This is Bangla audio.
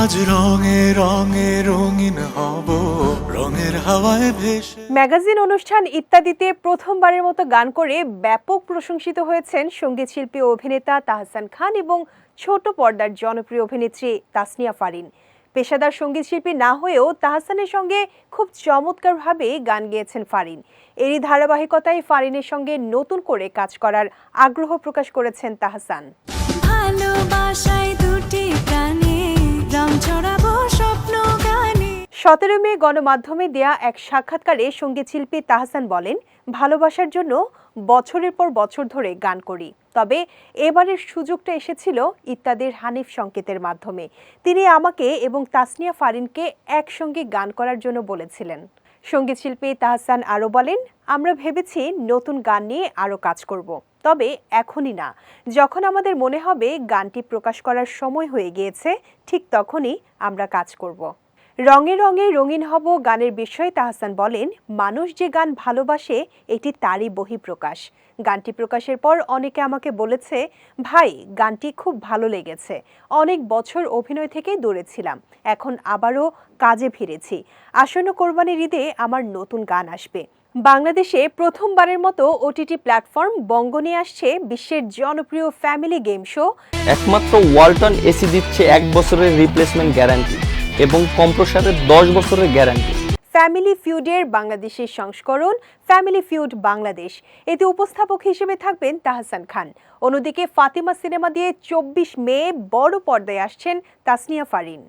আজ রঙে রঙে রঙিন হব রঙের হাওয়ায় ভেসে। ম্যাগাজিন অনুষ্ঠান ইত্যাদিতে প্রথমবারের মতো গান করে ব্যাপক প্রশংসিত হয়েছেন সংগীত শিল্পী অভিনেতা তাহসান খান এবং ছোট পর্দার জনপ্রিয় অভিনেত্রী তাসনিয়া ফারিন। পেশাদার সংগীত শিল্পী না হয়েও তাহসানের সঙ্গে খুব চমৎকারভাবে গান গেয়েছেন ফারিন। এরই ধারাবাহিকতায় ফারিনের সঙ্গে নতুন করে কাজ করার আগ্রহ প্রকাশ করেছেন তাহসান। ভালোবাসায় সতেরো মে গণমাধ্যমে দেয়া এক সাক্ষাৎকারে সংগীত শিল্পী তাহসান বলেন, ভালোবাসার জন্য বছরের পর বছর ধরে গান করি। তবে এবারের সুযোগটা এসেছিল ইত্যাদির হানিফ সংকেতের মাধ্যমে। তিনি আমাকে এবং তাসনিয়া ফারিনকে একসঙ্গে গান করার জন্য বলেছিলেন। সংগীত শিল্পী তাহসান আরও বলেন, আমরা ভেবেছি নতুন গান নিয়ে আরও কাজ করব। তবে এখনই না। যখন আমাদের মনে হবে গানটি প্রকাশ করার সময় হয়ে গিয়েছে, ঠিক তখনই আমরা কাজ করব। রঙে রঙে রঙিন হব গানের বিষয়ে তাহসান বলেন, মানুষ যে গান ভালোবাসে, এটি তারই বহিঃপ্রকাশ। গানটি প্রকাশের পর অনেকে আমাকে বলেছে, ভাই, গানটি খুব ভালো লেগেছে। অনেক বছর অভিনয় থেকে দূরে ছিলাম, এখন আবারও কাজে ফিরেছি। আসন্ন কোরবানির ঈদে আমার নতুন গান আসবে। বাংলাদেশে প্রথমবারের মতো ওটিটি প্ল্যাটফর্ম বঙ্গ নিয়ে আসছে বিশ্বের জনপ্রিয় ফ্যামিলি গেম শো। একমাত্র ওয়ালটন এসি দিচ্ছে এক বছরের রিপ্লেসমেন্ট গ্যারান্টি। এবং কম্প্রসারের দশ বছরের গ্যারান্টি। ফ্যামিলি ফিউডের বাংলাদেশের সংস্করণ ফ্যামিলি ফিউড বাংলাদেশ। এতে উপস্থাপক হিসেবে থাকবেন তাহসান খান। অন্যদিকে ফাতিমা সিনেমা দিয়ে চব্বিশ মে বড় পর্দায় আসছেন তাসনিয়া ফারিন।